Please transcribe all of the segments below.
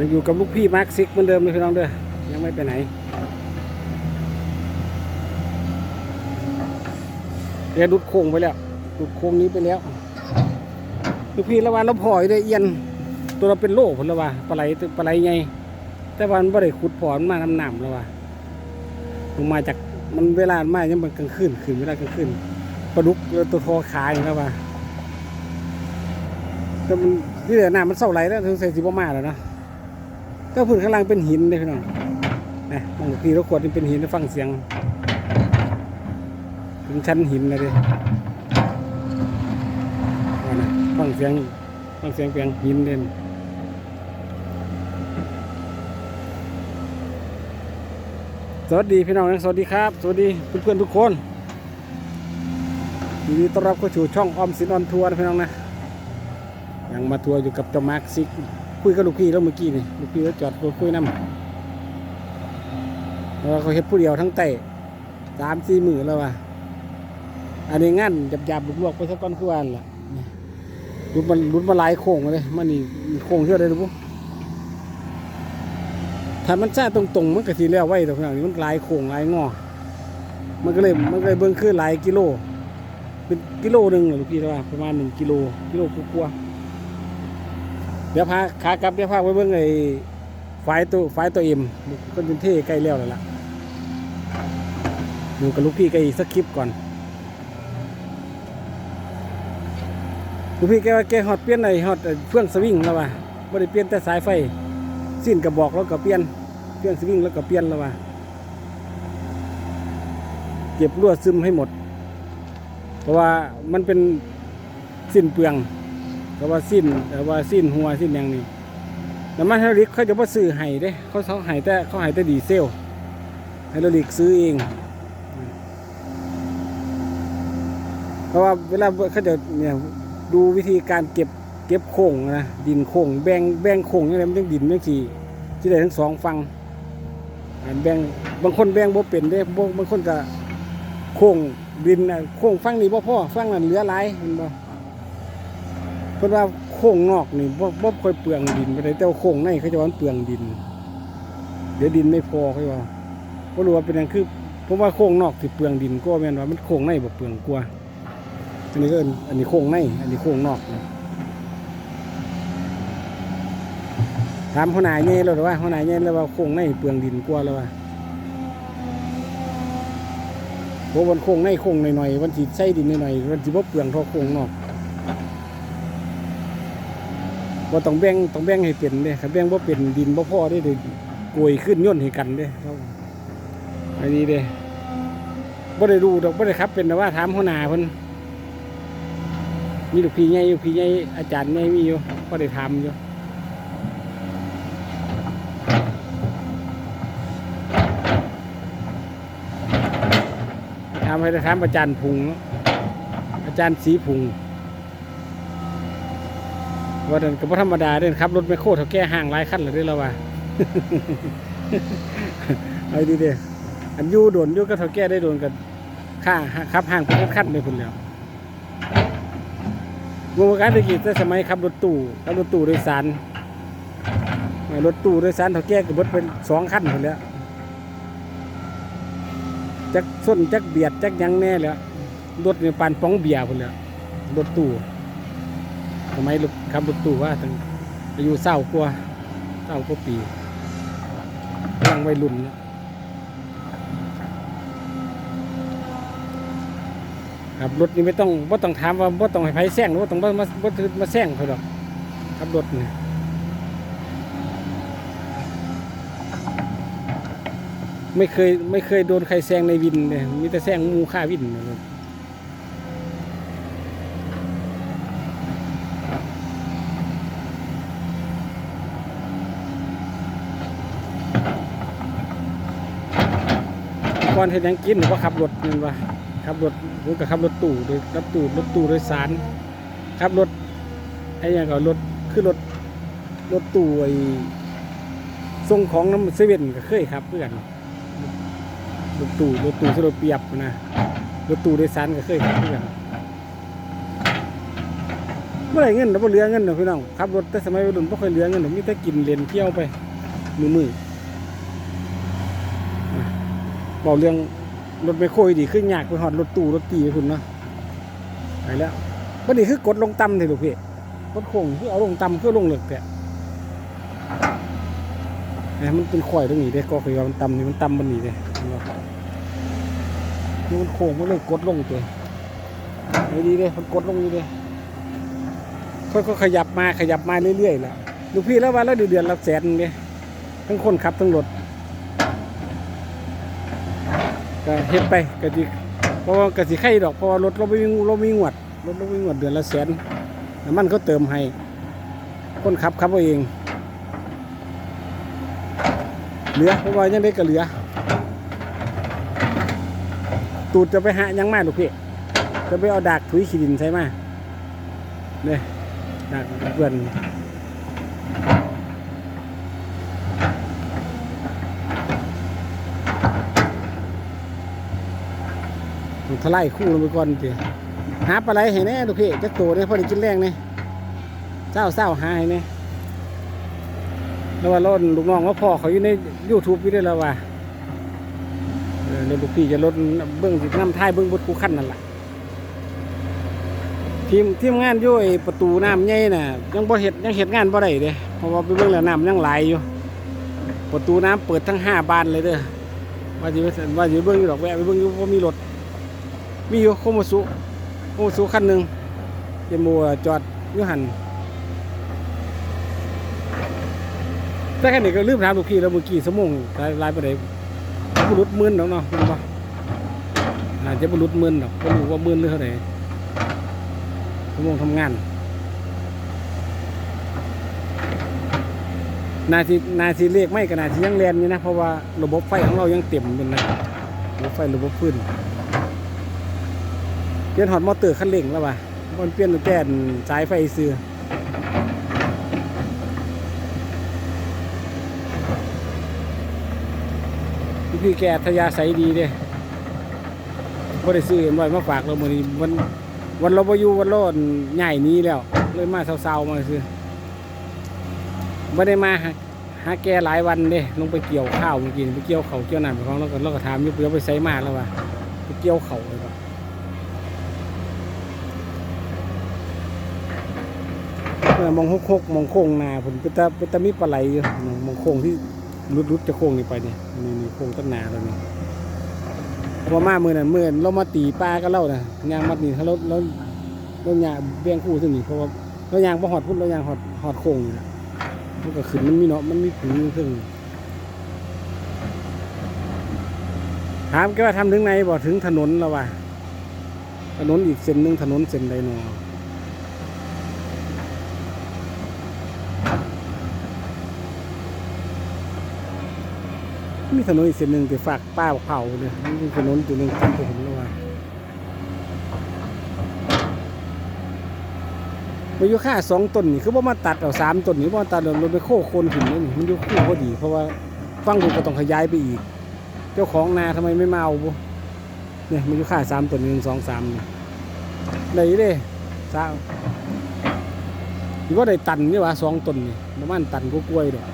ยังอยู่กับลูกพี่มาร์คซิกเหมือนเดิมเลยพี่น้องเด้อยังไม่ไปไหน เดี๋ยวดุดโค้งไปแล้วดุดโค้งนี้ไปแล้ว ลูกพี่ละวันเราพอยได้เอียน ตัวเราเป็นโล่ผลละว่าปลาไหลปลาไหลไง แต่วันไม่ได้ขุดพอนมาน้ำหนำล้วว่ามันมาจากมันเวลามาเนี่ยมันกลางคืนคืนเวลากลางคืนปลาดุกตัวทอขายแล้วว่าแต่มันที่เหลือน้ำมันเศร้าไหลแล้วถึงใส่สิบมาแล้วนะ ก็พื้นข้างล่างเป็นหินเลยพี่น้องนะบางทีเราขวดนี่เป็นหินแล้วฟังเสียงเป็นชั้นหินเลยดิฟังเสียงฟังเสียงเปียงหินเด่นสวัสดีพี่น้องนะสวัสดีครับ สวัสดีเพื่อนๆทุกคนยินดีต้อนรับเข้าสู่ช่องออมสินออนทัวร์นะพี่น้องนะยังมาทัวร์อยู่กับเจ้ามาร์คซิก คุยกับลูกพี่แล้วเมื่อกี้นี่ลูกพี่แล้วจอดรถคุยน้ำแล้วเขาเฮ็ดผู้เดียวทั้งเตะสามสี่หมื่นแล้วว่ะอันนี้งั้นหยาบๆลวกไปสักก้อนคือวาอันล่ะรุดมันรุดมาหลายโค้งเลยมันนี่โค้งเท่าไรรู้ปุ๊ถ้ามันซ่าตรงๆมันก็ทีแล้วไว้ตรงนี้มันหลายโค้งหลายงอ มันก็เลยมันก็เลยเบิ่งคือหลายกิโล เป็นกิโลหนึ่งหรือลูกพี่ว่าประมาณหนึ่งกิโลกิโลกว่าๆ เดี๋ยวพาขากลับเดี๋ยวพาไปเบิ่งไอ้ไฟตัวไฟตัวเอ็มก็เป็นเท่ใกล้แล้วแล้วล่ะอยู่กับลูกพี่ใกล้สักคลิปก่อน ลูกพี่แกว่าแกฮอดเปลี่ยนไอ้ฮอดเฟื่องสวิงแล้วว่ะไม่ได้เปลี่ยนแต่สายไฟ สิ้นกระบอกแล้วก็เปลี่ยนเฟื่องสวิงแล้วก็เปลี่ยนแล้วว่ะเก็บรั่วซึมให้หมด เพราะว่ามันเป็นสิ้นเปลือง แต่ว่าสิ้นแต่ว่าสิ้นหัวสิ้นอย่างนี้น้ำมันไฮดรอลิกเขาจะว่าซื้อให้เด้เขาเขาให้แต่เขาให้แต่ดีเซลไฮดรอลิกซื้อเอง เพราะว่าเวลาเขาจะเนี่ยดูวิธีการเก็บเก็บโค้งนะดินโค้งแบ่งแบ่งโค้งยังไงมันต้องดินไม่ขี่ที่ได้ทั้งสองฝั่งแบ่งบางคนแบ่งบ่เป็นเด้บางคนก็โค้งดินโค้งฝั่งนี้บ่พ่อฝั่งนั้นเหลือหลายเห็นบ่ เพิ่นว่าโค้งนอกนี่บ่บ่ค่อยเปลืองดินไปได้แต่ว่าโค้งในเขาจะว่ามันเปลืองดิน เดี๋ยวดินไม่พอเขาว่าบ่รู้ว่าเป็นยังคือผมว่าโค้งนอกสิเปลืองดินก็แม่นว่ามันโค้งในบ่เปลืองกว่าอันนี้ก็อันนี้โค้งในอันนี้โค้งนอกนะถามหัวหน้าใหญ่แล้วว่าหัวหน้าใหญ่แล้วว่าโค้งในเปลืองดินกว่าแล้วว่าโอ้วันโค้งในโค้งหน่อยๆวันสิใส่ดินหน่อยๆวันสิบ่เปลืองเท่าโค้งนอก ว่าต้องแบ่งต้องแบ่งให้เป็นเด้ครับแบ่งว่าเป็นดินบ่พอได้เลยกวยขึ้นย่นให้กันเด้ครับอันนี้เด้บ่ได้รู้ดอกบ่ได้ครับเป็นแต่ว่าถามหัวหน้าเพิ่นมีลูกพี่ใหญ่อยู่พี่ใหญ่อาจารย์ใหญ่มีอยู่บ่ได้ถามอยู่ถามให้ได้ถามอาจารย์พุงอาจารย์สีพุง ว่าเดินก็บ่ธรรมดาเดินขับรถไมโครเท่าแก่ห่างหลายคันเลยเด้อเราว่าเอาดีเด้ออันยูโดนอยู่ก็เท่าแก่ได้โดนกันค่าขับห่างเป็นคันเลยพุ่นแล้วเมื่อการตะกี้แต่สมัยขับรถตู้ขับรถตู้โดยสารรถตู้โดยสารเท่าแก่ก็เบดเป็นสองคันพุ่นแล้วจักส้นจักเบียดจักยังแน่แล้วรถเนี่ยปานป้องเบียร์พุ่นแล้วรถตู้ทำไมรถ ขับรถตู้ว่าตั้งอายุเศร้ากว่าเศร้ากว่าปีกำลังวัยรุ่นแล้วขับรถนี่ไม่ต้องว่ต้องถามว่าว่ต้องให้ไผแซงหรือว่าต้องมามามามาแซงเขาดอกขับรถนี่ไม่เคยไม่เคยโดนใครแซงในวินเลยมีแต่แซงมูค่าวินนะ ก่อนเห็นยังกินหรือว่าขับรถนี่วะขับรถผมก็ขับรถตู้โดยรับตู้รถตู้โดยสารขับรถไอ้ยังก็รถคือรถรถตู้ไอ้ส่งของน้ำเซเว่นก็เคยครับเพื่อนรถตู้รถตู้สรถเปียบนะรถตู้โดยสารก็เคยครับเพื่อนเมื่อไหรเงินเราบ่เหลือเงินเนาะพี่น้องขับรถแต่สมัยวัยรุ่นบ่เคยเหลือเงินหรอกมีแต่กินเล่นเที่ยวไปมือมืออะ บอกเรื่องรถไมโครดีขึ้นยากไปหอดรถตู้รถตีไปคุณเนาะไปแล้ววันนี้คือกดลงต่ำเลยลูกพี่รถโค้งคือเอาลงต่ำคือลงเหลือกแต่เนี่ยมันเป็นข่อยตรงนี้เด้ก็คือว่ามันต่ำนี่มันต่ำมันนี่เด้เห็นบ่นี่มันโค้งมันเลยกดลงตัวไม่ดีเด้มันกดลงนี่เด้ค่อยๆขยับมาขยับมาเรื่อยๆแหละลูกพี่แล้วว่าแล้วเดือนละแสนเลยทั้งคนขับทั้งรถ ก็เฮ็ดไปก็สิเพราะว่ากสิไข่ดอกเพราะว่ารถเราไม่มีเราไม่มีงวดรถเราไม่มีงวดเดือนละแสนน้ำมันเขาเติมให้ คนขับขับเอาเอง เหลือเพราะว่ายังได้ก็เหลือ ตูดจะไปหายังมาลูกพี่จะไปเอาดากถุยขี้ดินใช่ไหมเนี่ยดักเพื่อน ทลายคู่ลงไปก่อนเถอะหาปลาไหลให้แน่ลูกพี่จักโตเนี่ยพอได้กินแรงเนี่ยเศร้าเศร้าหาให้แน่แล้วว่าล้นลูกน้องว่าพ่อเขาอยู่ในยูทูบอยู่ด้วยแล้วว่าเออแล้วลูกพี่จะลดเบื้องสิน้ำท้ายเบื้องบดคูขั้นนั่นแหละทีมทีมงานยู่ไอ้ประตูน้ำใหญ่น่ะยังบ่เฮ็ดยังเฮ็ดงานบ่ได้เด้เพราะว่าไปเบิ่งแล้วน้ำยังไหลอยู่ ประตูน้ำเปิดทั้งห้าบานเลยเด้อว่าสิว่าว่าสิเบิ่งอยู่ดอกแวะไปเบิ่งอยู่ว่าะมีรถ มีอยู่โคโมสุโคโมสุคันหนึ่งเจมัวจอดยูหันแต่แค่นี้ก็ลืมถามลูกพี่แล้วเมื่อกี้สมงลายลายปานใดบ่รุดหมื่นดอกเนาะคุณบ่อาจจะบ่รุดหมื่นดอกบ่รู้ว่ามื่นหรือเท่าใดชั่วโมงทำงานนาทีนาทีเลขไม่กับนาทียังแลนอยู่นะ เพราะว่าระบบไฟของเรายังเต็มอยู่นะระบบไฟระบบพื้น เปลี่ยนหอดมอเตอร์คันเร่งแล้วว่ะมันเปลี่ยนแต่สายไฟซื้อพี่แกทยาใสดีเด้บ่ได้ซื้อเห็นไว้มาฝากเราเมื่อนี้วันวันเราไปอยู่วันโลดใหญ่นี้แล้ว เลยมาเศร้าๆมาคือไม่ได้มาหาแกหลายวันเด้ลงไปเกี่ยวข้าวเมื่อกี้ไปเกี่ยวเขาเกี่ยวน้ำไปของเราก็เราก็ถามยุบเดี๋ยวไปใส่มาแล้วว่าไปเกี่ยวเขาเลยว่า มองหกหกมองโค้งนาผมเป็นตาเป็นตามีปลาไหลอยู่มองมองโค้งที่รุดรุดจะโค้งนี่ไปเนี่ยนี่นี่โค้งต้นนาแล้วนี่พอมาเมื่อนั้นเมื่อนเรามาตีปลาก็เล่านะยางมัดนี่เขาเราเราเรายางเบี้ยงคู่ซึ่งนี่เพราะว่าเรายางบ่หอดพุ่นเรายางหอดหอดโค้งนี่แหละมันก็ขึ้นมันมีเนาะมันมีผืนซึ่งถามแกว่าทำถึงไหนบอกถึงถนนแล้วว่ะถนนอีกเส้นหนึ่งถนนเส้นใดเนอ มีถนนอีกเส้นหนึ่งที่ฝากป้าเผาเนี่ยมีถนนตัวหนึ่งตามผมแล้วว่ามาอยู่ค่าสองต้นนี่คือว่ามาตัดเอาสามต้นนี่ว่าตัดเอารถไปโค่โคนขึ้นนี่มันอยู่คู่พอดี เพราะว่าฟังดูก็ต้องขยายไปอีก เจ้าของนาทำไมไม่มาเอาบุเนี่ยมันอยู่ค่าสามต้นหนึ่งสองสามนี่ได้ยี่เด้สามนี่ว่าได้ตันนี่วะสองต้นนี่ประมาณตันก็กล้วยดอก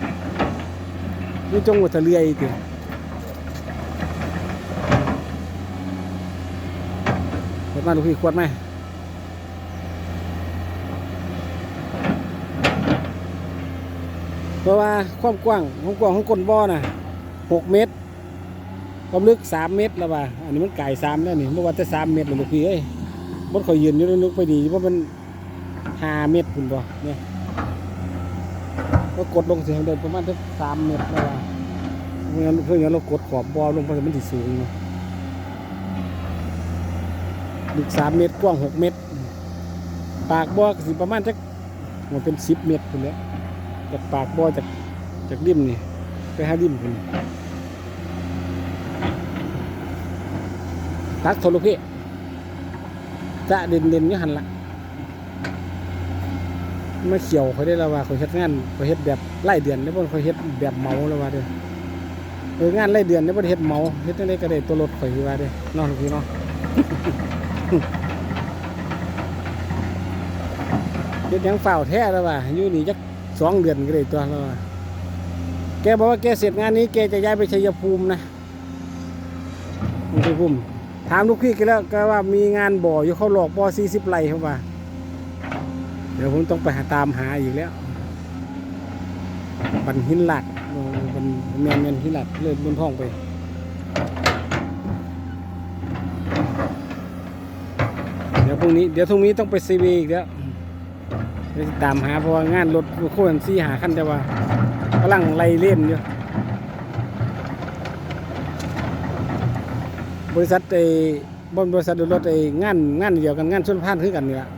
นี่จงวัดทะเลอีกทีขวด มาลูพี่ขวดไหมเพราะว่าความกว้างความกว้างของก้นบ่อน่ะหกเมตรความลึกสามเมตรแล้วว่าอันนี้มันไก่สามแล้วนี่เมื่อวันจะสามเมตรเลยลูกพี่เอ้ยบดข่อยยืนอยู่นึกไปดีเพราะมันห้าเมตรคุณบ่เนี่ยก็กดลงเสียงเดินประมาณสักสามเมตรแล้วว่าเมื่อเพื่อนเรากดขอบบอลงไปมันติสูงเนาะ ลึกสามเมตรกว้างหกเมตร ปากบ่อสิประมาณจักมันเป็นสิบเมตรคุณแหล้วจากปากบ่อจากจากริมนี่ไปหาริมคุณตักทรลูกพี่จะเด่นเด่นๆอยู่หันละมาเขียวเขาได้แล้วว่าเขาเฮ็ดงานเขาเฮ็ดแบบไล่เดือนแล้วบ่เขาเฮ็ดแบบเมาแล้วว่าเด้อเอองานไล่เดือนแล้วบ่ได้เฮ็ดเมาเฮ็ดจังไดก็ได้ตัวรถข่อยว่าเด้อนาะลูกพี่เนาะ เฮ็ดยังเฝ้าแท้แล้วว่าอยู่นี่จักสองเดือนก็ได้ตัวแล้วว่าแกบอกว่าแกเสร็จงานนี้แกจะย้ายไปชัยภูมินะชัยภูมิถามลูกพี่กันแล้วก็ว่ามีงานบ่ออยู่เขาหลอกบ่อสี่สิบไร่เข้าว่าเดี๋ยวผมต้องไปหาตามหาอีกแล้วบันหินหลักเออบันแมนแมนหินหลักเลยบนท้องไป เดี๋ยวพรุ่งนี้ เดี๋ยวพรุ่งนี้ต้องไปซีวีอีกแล้วตามหาเพราะว่างานรถโค่นซี่หาขั้นแต่ว่ากำลังไล่เล่นอยู่บริษัทไอ้บนบริษัทดูรถไอ้งานงานเดียวกันงานชนพานคือกันนี่ละ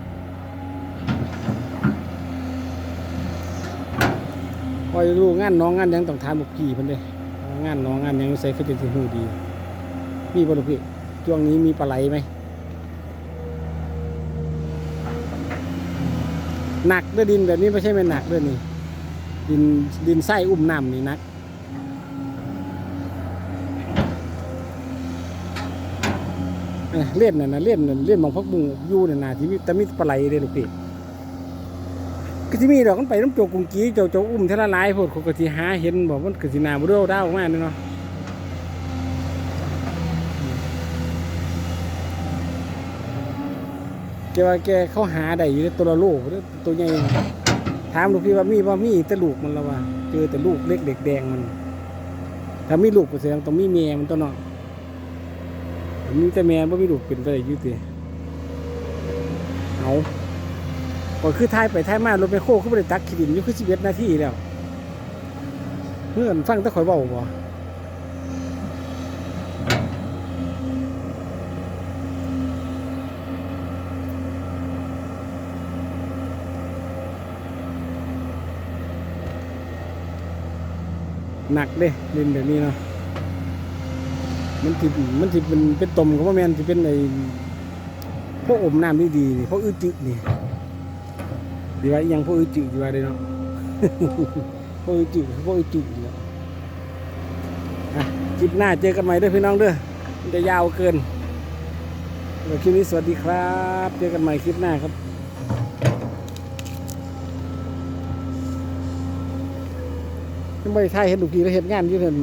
พอจะรู้งานน้องงานยังต้องถามลูกพี่เพิ่นเด้ว่างานน้องงานยังใส่คือจะสิฮู้ดี มีบ่ลูกพี่ช่วงนี้มีปลาไหลไหม หนักด้วยดินแบบนี้ไม่ใช่ไม่หนักด้วยนี่ ดินดินไส้อุ้มน้ำนี่นักเอ้ยเล่นน่ะนะเล่นน่ะเล่นมองพักบุงยู่น่ะนะที่มีแต่มีปลาไหลเลยลูกพี่ก็ที่มีดอกมันไปน้ำโจกกุงกี้โจโจอุ้มเทละหลายพวกเขาก็ที่หาเห็นบอกมันก็สิหนาบ่เด้อดาวออกมาเนาะ กว่าแกเขาหาได้อยู่ในตัวละโลกเด้อตัวใหญ่ถามลูกพี่ว่ามีว่ามีแต่ลูกมันละว่าเจอแต่ลูกเล็กเด็กแดงมันถ้ามีลูกก็แสดงต้องมีแม่มันตัวเนาะมีแต่แม่บ่มีลูกเป็นไปได้อยู่ติเอาก็คือท้ายไปท้ายมารถไปโคเขาบ่ได้ตักขีดินอยู่คือ11นาทีแล้วเพื่อนฟังตะข่อยเว้าบ่ หนักเด้เล่นแบบนี้เนาะมันสิมันสิเป็นเป็นตมก็บ่แม่นสิเป็นไอ้พวกอมน้ำดีๆนี่พวกอึจึนี่ดีว่ายังพวกอึจึดีว่าเด้เนาะพวกอึจึพวกอึจึนี่แหละอะคลิปหน้าเจอกันใหม่ด้อพี่น้องเด้อมันจะยาวเกินคลิปนี้สวัสดีครับ เจอกันใหม่คลิปหน้าครับ ไม่ใช่เห็นลูกพี่แล้วเห็นงานอยู่เห็น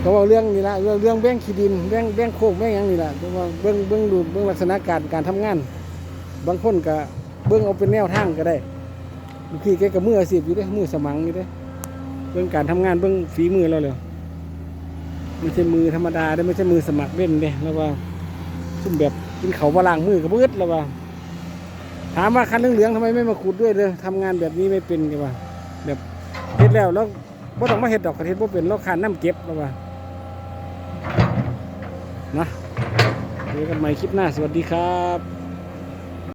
เขาบอกเรื่องนี่ละเรื่องเรื่องแบ่งขีดินแบ่งแบ่งโคกแบ่งยังนี่ละแต่ว่าเบื้องเบื้องดูเบื้องลักษณะการการทำงาน บางคนก็เบื้องเอาเป็นแนวทางก็ได้ลูกพี่แกก็มืออาชีพอยู่เด้มือสมังอยู่เด้เบื้องการทำงานเบื้องฝีมือเราเลยไม่ใช่มือธรรมดาได้ไม่ใช่มือสมัครเล่นเด้แล้วว่าซุ่มแบบกินเขาวบลางมือกับเบิดแล้วว่า ถามว่าคันเหลืองๆทำไมไม่มาขุดด้วยเลยทำงานแบบนี้ไม่เป็นกันว่าแบบ ดแล้วแล้วบ่ต้องมาเห็ดดอกกระเฮ็ดบ่เป็นเราขานน้ำเก็บแล้วว่านะเจอกันใหม่คลิปหน้าสวัสดีครับ